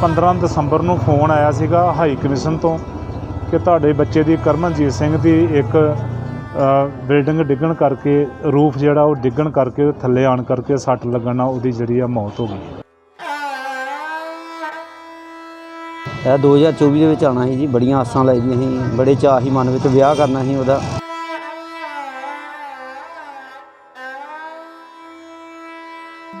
15 ਦਸੰਬਰ ਨੂੰ ਫੋਨ ਆਇਆ ਸੀਗਾ ਹਾਈ ਕਮਿਸ਼ਨ ਤੋਂ ਕਿ ਤੁਹਾਡੇ ਬੱਚੇ ਦੀ ਕਰਮਨਜੀਤ ਸਿੰਘ ਦੀ ਇੱਕ ਬਿਲਡਿੰਗ ਡਿੱਗਣ ਕਰਕੇ, ਰੂਫ ਜਿਹੜਾ ਉਹ ਡਿੱਗਣ ਕਰਕੇ ਥੱਲੇ ਆਣ ਕਰਕੇ ਸੱਟ ਲੱਗਣ ਨਾਲ ਉਹਦੀ ਜਿਹੜੀ ਆ ਮੌਤ ਹੋ ਗਈ। ਇਹ 2024 ਦੇ ਵਿੱਚ ਆਉਣਾ ਸੀ ਜੀ, ਬੜੀਆਂ ਆਸਾਂ ਲਾਈ ਦੀਆਂ ਸੀ, ਬੜੇ ਚਾਅ ਸੀ ਮਨ ਵਿੱਚ, ਵਿਆਹ ਕਰਨਾ ਸੀ ਉਹਦਾ।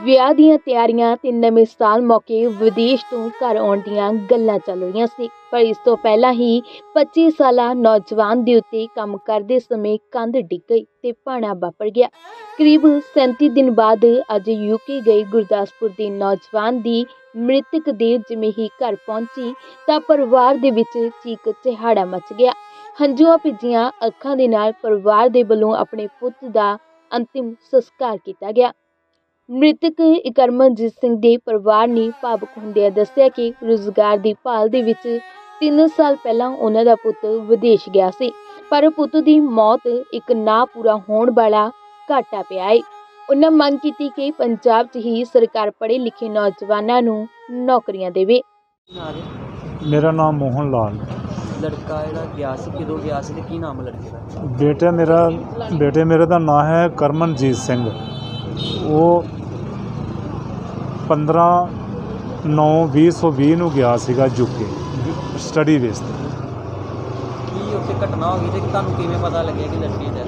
ਵਿਆਹ ਦੀਆਂ ਤਿਆਰੀਆਂ ਤੇ ਨਵੇਂ ਸਾਲ ਮੌਕੇ ਵਿਦੇਸ਼ ਤੋਂ ਘਰ ਆਉਣ ਦੀਆਂ ਗੱਲਾਂ ਚੱਲ ਰਹੀਆਂ ਸੀ। ਪਰ ਇਸ ਤੋਂ ਪਹਿਲਾਂ ਹੀ 25 ਸਾਲਾ ਨੌਜਵਾਨ ਦੇ ਉੱਤੇ ਕੰਮ ਕਰਦੇ ਸਮੇਂ ਕੰਧ ਡਿੱਗ ਗਈ ਤੇ ਭਾਣਾ ਵਾਪਰ ਗਿਆ। ਕਰੀਬ 37 ਦਿਨ ਬਾਅਦ ਅੱਜ ਯੂਕੇ ਗਏ ਗੁਰਦਾਸਪੁਰ ਦੇ ਨੌਜਵਾਨ ਦੀ ਮ੍ਰਿਤਕ ਦੇਹ ਜਿਵੇਂ ਹੀ ਘਰ ਪਹੁੰਚੀ ਤਾਂ ਪਰਿਵਾਰ ਦੇ ਵਿੱਚ ਚੀਕ ਚਿਹਾੜਾ ਮਚ ਗਿਆ। ਹੰਝੂਆਂ ਭਿੱਜੀਆਂ ਅੱਖਾਂ ਦੇ ਨਾਲ ਪਰਿਵਾਰ ਦੇ ਵੱਲੋਂ ਆਪਣੇ ਪੁੱਤ ਦਾ ਅੰਤਿਮ ਸੰਸਕਾਰ ਕੀਤਾ ਗਿਆ। ਮ੍ਰਿਤਕ ਇਕਰਮਨਜੀਤ ਸਿੰਘ ਦੇ ਪਰਿਵਾਰ ਨੇ ਭਾਵੁਕ ਹੁੰਦਿਆਂ ਦੱਸਿਆ ਕਿ ਰੁਜ਼ਗਾਰ ਦੀ ਭਾਲ ਦੇ ਵਿੱਚ 3 ਸਾਲ ਪਹਿਲਾਂ ਉਹਨਾਂ ਦਾ ਪੁੱਤ ਵਿਦੇਸ਼ ਗਿਆ ਸੀ ਪਰ ਪੁੱਤ ਦੀ ਮੌਤ ਇੱਕ ਨਾ ਪੂਰਾ ਹੋਣ ਵਾਲਾ ਘਾਟਾ ਪਿਆ ਹੈ ਉਹਨਾਂ ਮੰਗ ਕੀਤੀ ਕਿ ਪੰਜਾਬ 'ਚ ਹੀ ਸਰਕਾਰ ਪੜ੍ਹੇ ਲਿਖੇ ਨੌਜਵਾਨਾਂ ਨੂੰ ਨੌਕਰੀਆਂ ਦੇਵੇ। ਨਾਲ ਮੇਰਾ ਨਾਮ ਮੋਹਨ ਲਾਲ। ਲੜਕਾ ਜਿਹੜਾ ਗਿਆ ਸੀ ਕਿਦੋਂ ਗਿਆ ਸੀ ਤੇ ਕੀ ਨਾਮ ਲੜਕੇ ਦਾ? ਬੇਟਾ ਮੇਰਾ ਬੇਟੇ ਮੇਰੇ ਦਾ ਨਾਮ ਹੈ ਕਰਮਨਜੀਤ ਸਿੰਘ। ਉਹ 15 9 2020 ਨੂੰ ਗਿਆ ਸੀਗਾ ਯੂਕੇ ਸਟੱਡੀ ਬੇਸ ਤੇ ਕੀ ਉੱਥੇ ਘਟਨਾ ਹੋ ਗਈ ਤੇ ਤੁਹਾਨੂੰ ਕਿਵੇਂ ਪਤਾ ਲੱਗਿਆ ਕਿ ਲੜਕੀ ਦਾ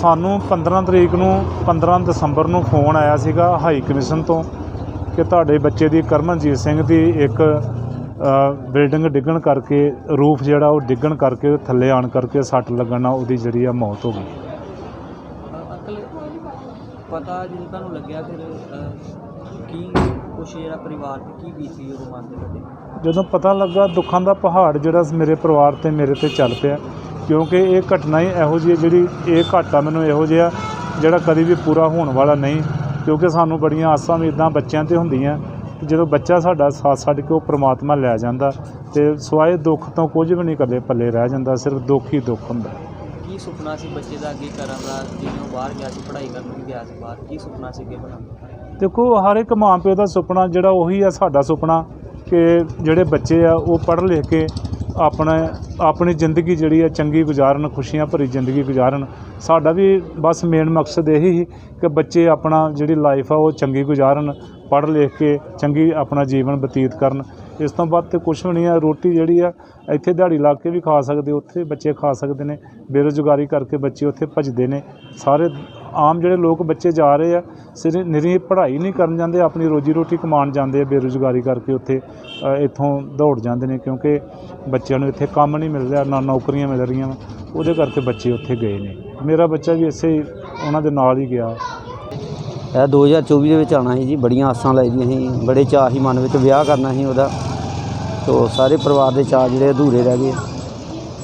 ਸਾਨੂੰ 15 ਤਰੀਕ ਨੂੰ 15 ਦਸੰਬਰ ਨੂੰ ਫੋਨ ਆਇਆ ਸੀਗਾ ਹਾਈ ਕਮਿਸ਼ਨ ਤੋਂ ਕਿ ਤੁਹਾਡੇ ਬੱਚੇ ਦੀ ਕਰਮਨਜੀਤ ਸਿੰਘ ਦੀ ਇੱਕ ਬਿਲਡਿੰਗ ਡਿੱਗਣ ਕਰਕੇ ਰੂਫ ਜਿਹੜਾ ਉਹ ਡਿੱਗਣ ਕਰਕੇ ਥੱਲੇ ਆਣ ਕਰਕੇ ਸੱਟ ਲੱਗਣ ਨਾਲ ਉਹਦੀ ਜਿਹੜੀ ਆ ਮੌਤ ਹੋ ਗਈ। ਪਤਾ ਜਦੋਂ ਤੁਹਾਨੂੰ ਲੱਗਿਆ ਫਿਰ ਕੀ ਕੁਛ ਜਿਹੜਾ ਪਰਿਵਾਰ ਤੇ ਕੀ ਬੀਤੀ ਉਹ ਮਨ ਦੇ ਵਿੱਚ? ਜਦੋਂ ਪਤਾ ਲੱਗਾ ਦੁੱਖਾਂ ਦਾ ਪਹਾੜ ਜਿਹੜਾ ਮੇਰੇ ਪਰਿਵਾਰ ਤੇ ਮੇਰੇ ਤੇ ਚੱਲ ਪਿਆ ਕਿਉਂਕਿ ਇਹ ਘਟਨਾ ਹੀ ਇਹੋ ਜਿਹੀ ਜਿਹੜੀ ਇਹ ਘਾਟਾ ਮੈਨੂੰ ਇਹੋ ਜਿਹਾ ਜਿਹੜਾ ਕਦੀ ਵੀ ਪੂਰਾ ਹੋਣ ਵਾਲਾ ਨਹੀਂ ਕਿਉਂਕਿ ਸਾਨੂੰ ਬੜੀਆਂ ਆਸਾਂ ਵੀ ਇਦਾਂ ਬੱਚਿਆਂ ਤੇ ਹੁੰਦੀਆਂ ਕਿ ਜਦੋਂ ਬੱਚਾ ਸਾਡਾ ਸਾਥ ਛੱਡ ਕੇ ਉਹ ਪ੍ਰਮਾਤਮਾ ਲੈ ਜਾਂਦਾ ਤੇ ਸਵਾਏ ਦੁੱਖ ਤੋਂ ਕੁਝ ਵੀ ਨਹੀਂ ਕਦੇ ਪੱਲੇ ਰਹਿ ਜਾਂਦਾ ਸਿਰਫ ਦੁੱਖ ਹੀ ਦੁੱਖ ਹੁੰਦਾ। ਕੀ ਸੁਪਨਾ ਸੀ ਬੱਚੇ ਦਾ ਅੱਗੇ ਕਰਨ ਦਾ ਜਿਵੇਂ ਬਾਹਰ ਗਿਆ ਸੀ ਪੜ੍ਹਾਈ ਕਰਨ ਵੀ ਗਿਆ ਸੀ ਬਾਹਰ ਕੀ ਸੁਪਨਾ ਸੀ ਅੱਗੇ ਬਣਾਉਣ ਦੇਖੋ, ਹਰ ਇੱਕ ਮਾਂ ਪਿਓ ਦਾ ਸੁਪਨਾ ਜਿਹੜਾ ਉਹੀ ਆ ਸਾਡਾ ਸੁਪਨਾ ਕਿ ਜਿਹੜੇ ਬੱਚੇ ਆ, ਉਹ ਪੜ੍ਹ ਲਿਖ ਕੇ ਆਪਣਾ, ਆਪਣੀ ਜ਼ਿੰਦਗੀ ਜਿਹੜੀ ਆ ਚੰਗੀ ਗੁਜ਼ਾਰਨ, ਖੁਸ਼ੀਆਂ ਭਰੀ ਜ਼ਿੰਦਗੀ ਗੁਜ਼ਾਰਨ। ਸਾਡਾ ਵੀ ਬਸ ਮੇਨ ਮਕਸਦ ਇਹੀ ਸੀ ਕਿ ਬੱਚੇ ਆਪਣਾ ਜਿਹੜੀ ਲਾਈਫ ਆ, ਉਹ ਚੰਗੀ ਗੁਜ਼ਾਰਨ, ਪੜ੍ਹ ਲਿਖ ਕੇ ਚੰਗੀ ਆਪਣਾ ਜੀਵਨ ਬਤੀਤ ਕਰਨ। ਇਸ ਤੋਂ ਬਾਅਦ ਤੇ ਕੁਝ ਵੀ ਨਹੀਂ ਆ, ਰੋਟੀ ਜਿਹੜੀ ਆ, ਇੱਥੇ ਦਿਹਾੜੀ ਲਾ ਕੇ ਵੀ ਖਾ ਸਕਦੇ, ਉੱਥੇ ਬੱਚੇ ਖਾ ਸਕਦੇ ਨੇ। ਬੇਰੁਜ਼ਗਾਰੀ ਕਰਕੇ ਬੱਚੇ ਉੱਥੇ ਭੱਜਦੇ ਨੇ। ਸਾਰੇ ਆਮ ਜਿਹੜੇ ਲੋਕ ਬੱਚੇ ਜਾ ਰਹੇ ਆ, ਸਿਰ ਨਿਰੀ ਪੜ੍ਹਾਈ ਨਹੀਂ ਕਰਨ ਜਾਂਦੇ, ਆਪਣੀ ਰੋਜੀ ਰੋਟੀ ਕਮਾਉਣ ਜਾਂਦੇ ਆ, ਬੇਰੁਜ਼ਗਾਰੀ ਕਰਕੇ ਉੱਥੇ ਇੱਥੋਂ ਦੌੜ ਜਾਂਦੇ ਨੇ ਕਿਉਂਕਿ ਬੱਚਿਆਂ ਨੂੰ ਇੱਥੇ ਕੰਮ ਨਹੀਂ ਮਿਲ ਰਿਹਾ, ਨਾ ਨੌਕਰੀਆਂ ਮਿਲ ਰਹੀਆਂ ਉਹਦੇ ਕਰਕੇ ਬੱਚੇ ਉੱਥੇ ਗਏ ਨੇ। ਮੇਰਾ ਬੱਚਾ ਵੀ ਇਸੇ ਉਹਨਾਂ ਦੇ ਨਾਲ ਹੀ ਗਿਆ। ਇਹ 2024 ਦੇ ਵਿੱਚ ਆਉਣਾ ਸੀ ਜੀ, ਬੜੀਆਂ ਆਸਾਂ ਲਾਈ ਦੀਆਂ ਸੀ, ਬੜੇ ਚਾਅ ਸੀ ਮਨ ਵਿੱਚ, ਵਿਆਹ ਕਰਨਾ ਸੀ ਉਹਦਾ। ਤੋ ਸਾਰੇ ਪਰਿਵਾਰ ਦੇ ਚਾਅ ਜਿਹੜੇ ਅਧੂਰੇ ਰਹਿ ਗਏ,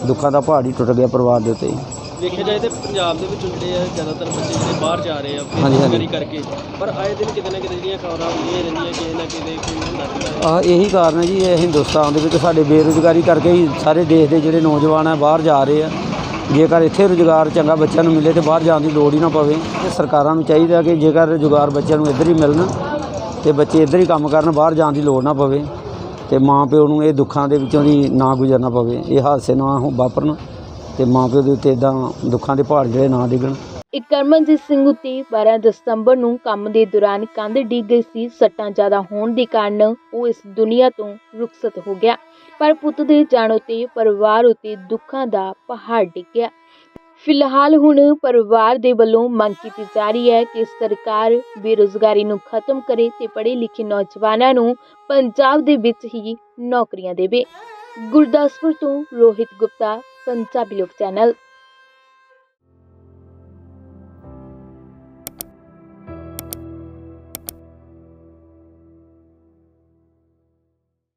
ਦੁੱਖਾਂ ਦਾ ਪਹਾੜ ਹੀ ਟੁੱਟ ਗਿਆ ਪਰਿਵਾਰ ਦੇ ਉੱਤੇ ਹੀ ਵੇਖਿਆ ਜਾਏ ਤੇ ਪੰਜਾਬ ਦੇ ਵਿੱਚ ਜਿਹੜੇ ਆ ਜ਼ਿਆਦਾਤਰ ਬੱਚੇ ਜਿਹੜੇ ਬਾਹਰ ਜਾ ਰਹੇ ਆ ਹਾਂਜੀ, ਹਾਂਜੀ। ਕਰਕੇ। ਪਰ ਆਏ ਦਿਨ ਕਿਤੇ ਨਾ ਕਿਤੇ ਜਿਹੜੀਆਂ ਖਬਰਾਂ ਆਉਂਦੀਆਂ ਰਹਿੰਦੀਆਂ ਕਿਸੇ ਨਾ ਕਿਤੇ ਕੋਈ ਹੁੰਦਾ ਸੀਗਾ ਆ ਇਹੀ ਕਾਰਨ ਹੈ ਜੀ ਇਹ ਹਿੰਦੁਸਤਾਨ ਦੇ ਵਿੱਚ ਸਾਡੇ ਬੇਰੁਜ਼ਗਾਰੀ ਕਰਕੇ ਹੀ ਸਾਰੇ ਦੇਸ਼ ਦੇ ਜਿਹੜੇ ਨੌਜਵਾਨ ਆ ਬਾਹਰ ਜਾ ਰਹੇ ਆ। ਜੇਕਰ ਇੱਥੇ ਰੁਜ਼ਗਾਰ ਚੰਗਾ ਬੱਚਿਆਂ ਨੂੰ ਮਿਲੇ ਤੇ ਬਾਹਰ ਜਾਣ ਦੀ ਲੋੜ ਹੀ ਨਾ ਪਵੇ ਤੇ ਸਰਕਾਰਾਂ ਨੂੰ ਚਾਹੀਦਾ ਕਿ ਜੇਕਰ ਰੁਜ਼ਗਾਰ ਬੱਚਿਆਂ ਨੂੰ ਇੱਧਰ ਹੀ ਮਿਲਣ ਤੇ ਬੱਚੇ ਇੱਧਰ ਹੀ ਕੰਮ ਕਰਨ ਬਾਹਰ ਜਾਣ ਦੀ ਲੋੜ ਨਾ ਪਵੇ ਤੇ ਮਾਂ ਪਿਓ ਨੂੰ ਇਹ ਦੁੱਖਾਂ ਦੇ ਵਿੱਚੋਂ ਦੀ ਨਾ ਗੁਜ਼ਰਨਾ ਪਵੇ। ਇਹ ਹਾਦਸੇ ਨਾ ਹੋ ਵਾਪਰਨ। ਤੇ ਮਾਂ ਪਿਓ ਦੇ ਉੱਤੇ ਇਦਾਂ ਦੁੱਖਾਂ ਦੇ ਪਹਾੜ ਜਿਹੜੇ ਨਾ ਡਿੱਗਣ। ਇੱਕ ਕਰਮਨਜੀਤ ਸਿੰਘ ਉੱਤੇ 12 ਦਸੰਬਰ ਨੂੰ ਕੰਮ ਦੇ ਦੌਰਾਨ ਕੰਧ ਡਿੱਗ ਗਈ ਸੀ। ਸੱਟਾਂ ਜ਼ਿਆਦਾ ਹੋਣ ਦੇ ਕਾਰਨ ਉਹ ਇਸ ਦੁਨੀਆ ਤੋਂ ਰੁਖਸਤ ਹੋ ਗਿਆ। ਪਰ ਪੁੱਤ ਦੇ ਜਾਣ ਉੱਤੇ, ਪਰਿਵਾਰ ਉੱਤੇ ਦੁੱਖਾਂ ਦਾ ਪਹਾੜ ਡਿੱਗ ਗਿਆ। ਫਿਲਹਾਲ ਹੁਣ ਪਰਿਵਾਰ ਦੇ ਵੱਲੋਂ ਮੰਗ ਕੀਤੀ ਜਾ ਰਹੀ ਹੈ ਕਿ ਸਰਕਾਰ ਬੇਰੁਜ਼ਗਾਰੀ ਨੂੰ ਖਤਮ ਕਰੇ ਤੇ ਪੜ੍ਹੇ ਲਿਖੇ ਨੌਜਵਾਨਾਂ ਨੂੰ ਪੰਜਾਬ ਦੇ ਵਿੱਚ ਹੀ ਨੌਕਰੀਆਂ ਦੇਵੇ। ਗੁਰਦਾਸਪੁਰ ਤੋਂ ਰੋਹਿਤ ਗੁਪਤਾ ਪੰਜਾਬੀ ਲੋਕ ਚੈਨਲ